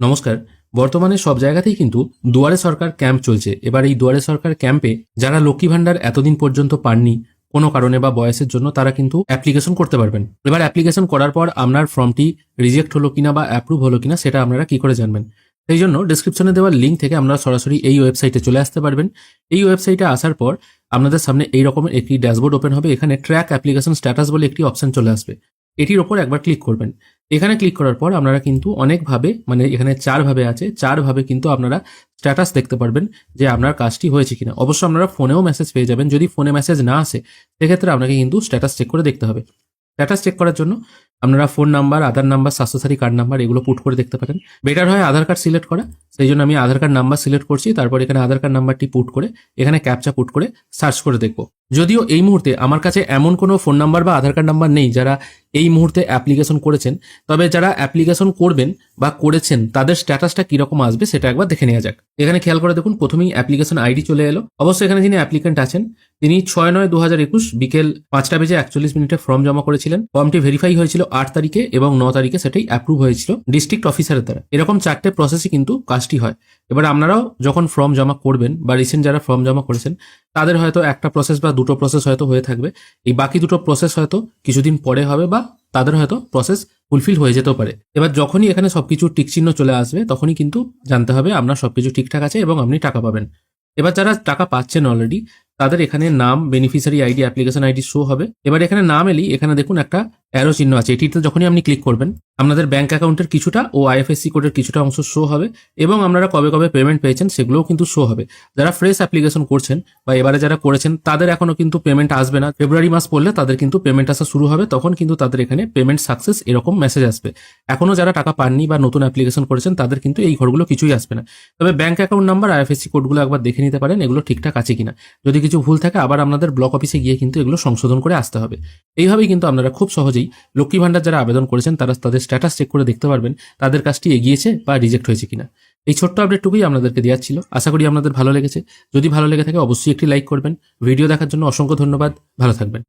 নমস্কার, বর্তমানে সব জায়গাতেই কিন্তু দুয়ারে সরকার ক্যাম্প চলছে। এবার এই দুয়ারে সরকার ক্যাম্পে যারা লক্ষ্মী ভান্ডার এতদিন পর্যন্ত পাননি, কোনো কারণে বা বয়সের জন্য তারা কিন্তু অ্যাপ্লিকেশন করতে পারবেন। এবার অ্যাপ্লিকেশন করার পর আপনার ফর্মটি রিজেক্ট হলো কিনা বা অ্যাপ্রুভ হলো কিনা সেটা আপনারা কি করে জানবেন? সেই জন্য ডিসক্রিপশনে দেওয়া লিঙ্ক থেকে আপনারা সরাসরি এই ওয়েবসাইটে চলে আসতে পারবেন। এই ওয়েবসাইটে আসার পর আপনাদের সামনে এই রকমের একটি ড্যাশবোর্ড ওপেন হবে। এখানে ট্র্যাক অ্যাপ্লিকেশন স্ট্যাটাস বলে একটি অপশন চলে আসবে। এটির ওপর একবার ক্লিক করবেন। এখানে ক্লিক করার পর আপনারা কিন্তু অনেকভাবে মানে এখানে চারভাবে আছে, চারভাবে কিন্তু আপনারা স্ট্যাটাস দেখতে পারবেন যে আপনার কাজটি হয়েছে কিনা। অবশ্য আপনারা ফোনেও মেসেজ পেয়ে যাবেন। যদি ফোনে মেসেজ না আসে, সেক্ষেত্রে আপনাকে কিন্তু স্ট্যাটাস চেক করে দেখতে হবে। স্ট্যাটাস চেক করার জন্য আপনারা phone number Aadhaar number Swasthya Sathi card number এগুলো পুট করে দেখতে পারেন। বেটার হয় আধার কার্ড সিলেক্ট করা। সেই জন্য আমি আধার কার্ড নাম্বার সিলেক্ট করছি, তারপর এখানে আধার কার্ড নাম্বারটি পুট করে, এখানে ক্যাপচা পুট করে সার্চ করে দেখব। যদিও এই মুহূর্তে আমার কাছে এমন কোনো ফোন নাম্বার বা আধার কার্ড নাম্বার নেই যারা এই মুহূর্তে অ্যাপ্লিকেশন করেছেন, তবে যারা অ্যাপ্লিকেশন করবেন বা করেছেন, তাদের স্ট্যাটাসটা কীরকম আসবে সেটা একবার দেখে নেওয়া যাক। এখানে খেয়াল করে দেখুন, প্রথমেই অ্যাপ্লিকেশন আইডি চলে এলো। অবশ্যই এখানে যিনি অ্যাপ্লিকেন্ট আছেন, তিনি ছয় নয় দু হাজার একুশ বিকেল পাঁচটা বেজে একচল্লিশ মিনিটে ফর্ম জমা করেছিলেন। ফর্মটি ভেরিফাই হয়েছিল আট তারিখে এবং ন তারিখে সেটাই অ্যাপ্রুভ হয়েছিল ডিস্ট্রিক্ট অফিসারের দ্বারা। এরকম চারটে প্রসেসই কিন্তু কাজটি হয়। এবার আপনারাও যখন ফর্ম জমা করবেন বা রিসেন্ট যারা ফর্ম জমা করেছেন, তাদের হয়তো একটা প্রসেস বা দুটো প্রসেস হয়তো হয়ে থাকবে। এই বাকি দুটো প্রসেস হয়তো কিছুদিন পরে হবে বা তাদের হয়তো প্রসেস ফুলফিল হয়ে যেতেও পারে। এবার যখনই এখানে সবকিছু টিক চিহ্ন চলে আসবে, তখনই কিন্তু জানতে হবে আপনার সবকিছু ঠিকঠাক আছে এবং আপনি টাকা পাবেন। এবার যারা টাকা পাচ্ছেন অলরেডি তাদের এখানে নাম beneficiary ID application ID show হবে। এবার এখানে নাম এলেই এখানে দেখুন একটা অ্যারো চিহ্ন আছে। এটিতে যখনই আপনি ক্লিক করবেন, আপনাদের ব্যাঙ্ক অ্যাকাউন্টের কিছুটা ও আইএফএসসি কোডের কিছুটা অংশ শো হবে এবং আপনারা কবে কবে পেমেন্ট পেয়েছেন সেগুলোও কিন্তু শো হবে। যারা ফ্রেশ অ্যাপ্লিকেশন করছেন বা এবারে যারা করেছেন, তাদের এখনও কিন্তু পেমেন্ট আসবে না। ফেব্রুয়ারি মাস পড়লে তাদের কিন্তু পেমেন্ট আসা শুরু হবে, তখন কিন্তু তাদের এখানে পেমেন্ট সাকসেস এরকম মেসেজ আসবে। এখনও যারা টাকা পাননি বা নতুন অ্যাপ্লিকেশন করেছেন, তাদের কিন্তু এই ঘরগুলো কিছুই আসবে না। তবে ব্যাঙ্ক অ্যাকাউন্ট নাম্বার আইএফএসসি কোডগুলো একবার দেখে নিতে পারেন, এগুলো ঠিকঠাক আছে কিনা। যদি কিছু ভুল থাকে, আবার আপনাদের ব্লক অফিসে গিয়ে কিন্তু এগুলো সংশোধন করে আসতে হবে। এইভাবেই কিন্তু আপনারা খুব সহজেই লক্ষ্মী ভাণ্ডার যারা আবেদন করেছেন, তারা তাদের স্ট্যাটাস চেক করে দেখতে পারবেন তাদের কাজটি এগিয়েছে বা রিজেক্ট হয়েছে কিনা। এই ছোট্ট আপডেটটুকুই আপনাদেরকে দেওয়া ছিল। আশা করি আপনাদের ভালো লেগেছে। যদি ভালো লেগে থাকে, অবশ্যই একটি লাইক করবেন। ভিডিও দেখার জন্য অসংখ্য ধন্যবাদ। ভালো থাকবেন।